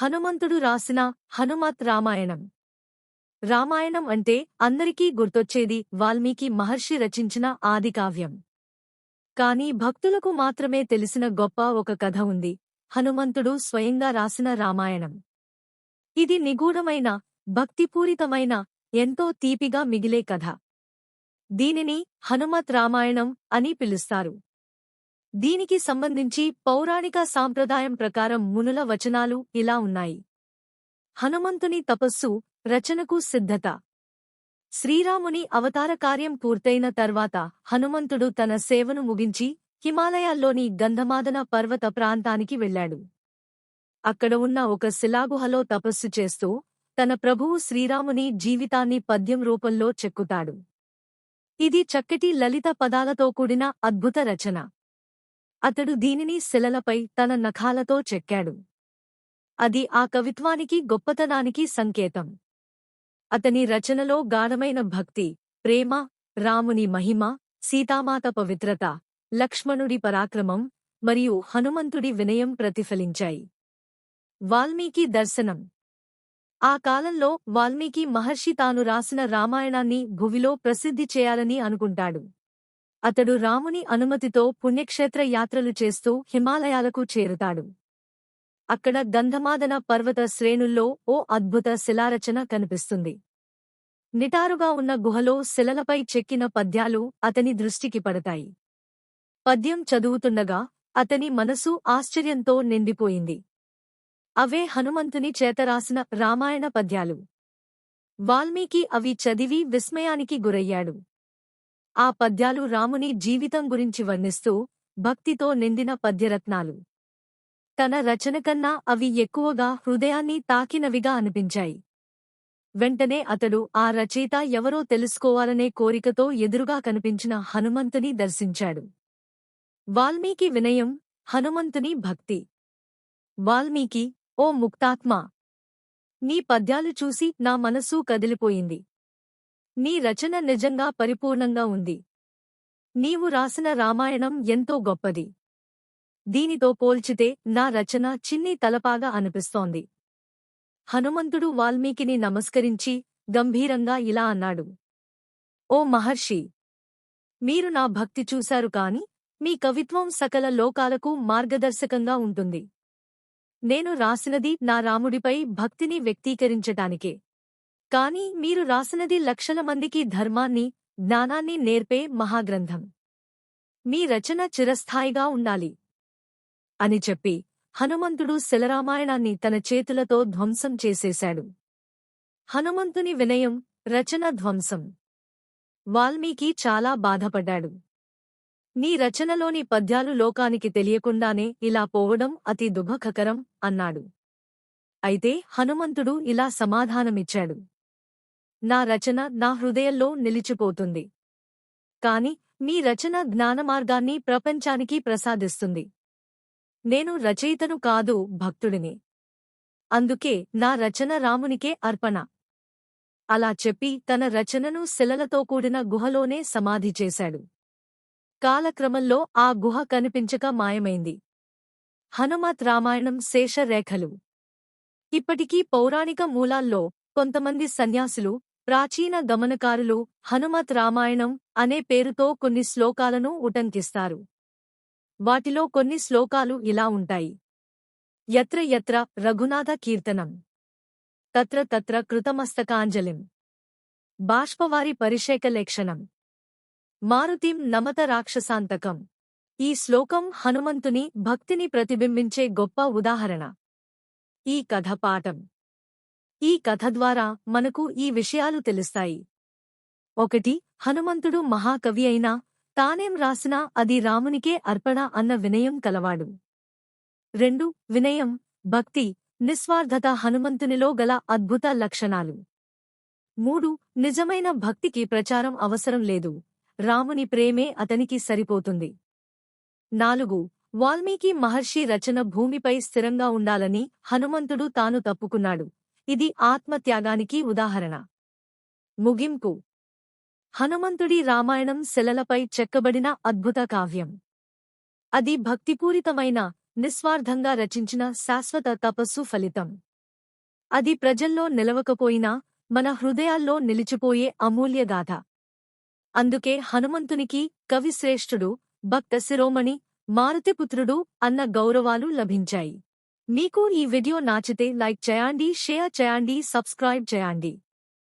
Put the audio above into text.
హనుమంతుడు రాసిన హనుమత్ రామాయణం. రామాయణం అంటే అందరికీ గుర్తొచ్చేది వాల్మీకి మహర్షి రచించిన ఆదికావ్యం కాని భక్తులకు మాత్రమే తెలిసిన గొప్ప ఒక కథ ఉంది. హనుమంతుడు స్వయంగా రాసిన రామాయణం. ఇది నిగూఢమైన భక్తిపూరితమైన ఎంతో తీపిగా మిగిలే కథ. దీనిని హనుమత్ రామాయణం అని పిలుస్తారు. దీనికి సంబంధించి పౌరాణిక సాంప్రదాయం ప్రకారం మునుల వచనాలు ఇలా ఉన్నాయి. హనుమంతుని తపస్సు రచనకు సిద్ధత. శ్రీరాముని అవతార కార్యం పూర్తయిన తర్వాత హనుమంతుడు తన సేవను ముగించి హిమాలయాల్లోని గంధమాదన పర్వత ప్రాంతానికి వెళ్ళాడు. అక్కడ ఉన్న ఒక శిలాగుహలో తపస్సు చేస్తూ తన ప్రభువు శ్రీరాముని జీవితాన్ని పద్యం రూపంలో చెక్కుతాడు. ఇది చక్కటి లలిత పదాలతో కూడిన అద్భుత రచన. అతడు దీనిని శిలలపై తన నఖాలతో చెక్కాడు. అది ఆ కవిత్వానికి గొప్పతనానికి సంకేతం. అతని రచనలో గాఢమైన భక్తి ప్రేమ రాముని మహిమ సీతామాత పవిత్రత లక్ష్మణుడి పరాక్రమం మరియు హనుమంతుడి వినయం ప్రతిఫలించాయి. వాల్మీకి దర్శనం. ఆ కాలంలో వాల్మీకి మహర్షి తాను రాసిన రామాయణాన్ని భువిలో ప్రసిద్ధి చేయాలని అనుకుంటాడు. అతడు రాముని అనుమతితో పుణ్యక్షేత్ర యాత్రలు చేస్తూ హిమాలయాలకు చేరుతాడు. అక్కడ గంధమాదన పర్వత శ్రేణుల్లో ఓ అద్భుత శిలారచన కనిపిస్తుంది. నిటారుగా ఉన్న గుహలో శిలలపై చెక్కిన పద్యాలు అతని దృష్టికి పడతాయి. పద్యం చదువుతుండగా అతని మనసు ఆశ్చర్యంతో నిండిపోయింది. అవే హనుమంతుని చేతరాసిన రామాయణ పద్యాలు. వాల్మీకి అవి చదివి విస్మయానికి గురయ్యాడు. ఆ పద్యాలు రాముని జీవితం గురించి వర్ణిస్తూ భక్తితో నిండిన పద్యరత్నాలు. తన రచనకన్నా అవి ఎక్కువగా హృదయాన్ని తాకినవిగా అనిపించాయి. వెంటనే అతడు ఆ రచయిత ఎవరో తెలుసుకోవాలనే కోరికతో ఎదురుగా కనిపించిన హనుమంతుని దర్శించాడు. వాల్మీకి వినయం హనుమంతుని భక్తి. వాల్మీకి ఓ ముక్తాత్మా! నీ పద్యాలు చూసి నా మనసు కదిలిపోయింది. నీ రచన నిజంగా పరిపూర్ణంగా ఉంది. నీవు రాసిన రామాయణం ఎంతో గొప్పది. దీనితో పోల్చితే నా రచన చిన్ని తలపాగా అనిపిస్తోంది. హనుమంతుడు వాల్మీకిని నమస్కరించి గంభీరంగా ఇలా అన్నాడు. ఓ మహర్షి! మీరు నా భక్తి చూశారు కాని మీ కవిత్వం సకల లోకాలకు మార్గదర్శకంగా ఉంటుంది. నేను రాసినది నా రాముడిపై భక్తిని వ్యక్తీకరించటానికే. కాని మీరు రాసినది లక్షల మందికి ధర్మాన్ని జ్ఞానాన్ని నేర్పే మహాగ్రంథం. మీ రచన చిరస్థాయిగా ఉండాలి. అని చెప్పి హనుమంతుడు శిలరామాయణాన్ని తన చేతులతో ధ్వంసం చేసేశాడు. హనుమంతుని వినయం రచన ధ్వంసం. వాల్మీకి చాలా బాధపడ్డాడు. నీ రచనలోని పద్యాలు లోకానికి తెలియకుండానే ఇలా పోవడం అతి దుఃఖకరం అన్నాడు. అయితే హనుమంతుడు ఇలా సమాధానమిచ్చాడు. నా రచన నా హృదయంలో నిలిచిపోతుంది. కాని మీ రచన జ్ఞానమార్గాన్ని ప్రపంచానికి ప్రసాదిస్తుంది. నేను రచయితను కాదు భక్తుడిని. అందుకే నా రచన రామునికే అర్పణ. అలా చెప్పి తన రచనను శిలలతో కూడిన గుహలోనే సమాధి చేశాడు. కాలక్రమంలో ఆ గుహ కనిపించక మాయమైంది. హనుమత్ రామాయణం శేషరేఖలు ఇప్పటికీ పౌరాణిక మూలాల్లో కొంతమంది సన్యాసులు ప్రాచీన గమనకారులు హనుమత్ రామాయణం అనే పేరుతో కొన్ని శ్లోకాలను ఉటంకిస్తారు. వాటిలో కొన్ని శ్లోకాలు ఇలా ఉంటాయి. యత్ర యత్ర రఘునాథ కీర్తనం. తత్ర తత్ర కృతమస్తకాంజలిం. బాష్పవారి పరిషేకలేక్షణం మారుతిం నమత రాక్షసాంతకం. ఈ శ్లోకం హనుమంతుని భక్తిని ప్రతిబింబించే గొప్ప ఉదాహరణ. ఈ కథ పాఠం. ఈ కథ ద్వారా మనకు ఈ విషయాలు తెలుస్తాయి. ఒకటి హనుమంతుడు మహాకవి అయినా తానేం రాసినా అది రామునికే అర్పణ అన్న వినయం కలవాడు. రెండు వినయం భక్తి నిస్వార్థత హనుమంతునిలో గల అద్భుత లక్షణాలు. మూడు నిజమైన భక్తికి ప్రచారం అవసరం లేదు. రాముని ప్రేమే అతనికి సరిపోతుంది. నాలుగు వాల్మీకి మహర్షి రచన భూమిపై స్థిరంగా ఉండాలని హనుమంతుడు తాను తప్పుకున్నాడు. ఇది ఆత్మత్యాగానికి ఉదాహరణ. ముగింపు. హనుమంతుడి రామాయణం శిలలపై చెక్కబడిన అద్భుత కావ్యం. అది భక్తిపూరితమైన నిస్వార్థంగా రచించిన శాశ్వత తపస్సు ఫలితం. అది ప్రజల్లో నిలవకపోయినా మన హృదయాల్లో నిలిచిపోయే అమూల్యగాథ అందుకే హనుమంతునికి కవిశ్రేష్ఠుడు భక్త శిరోమణి మారుతిపుత్రుడు అన్న గౌరవాలు లభించాయి. మీకు ఈ వీడియో నచ్చితే లైక్ చేయండి షేర్ చేయండి సబ్స్క్రైబ్ చేయండి.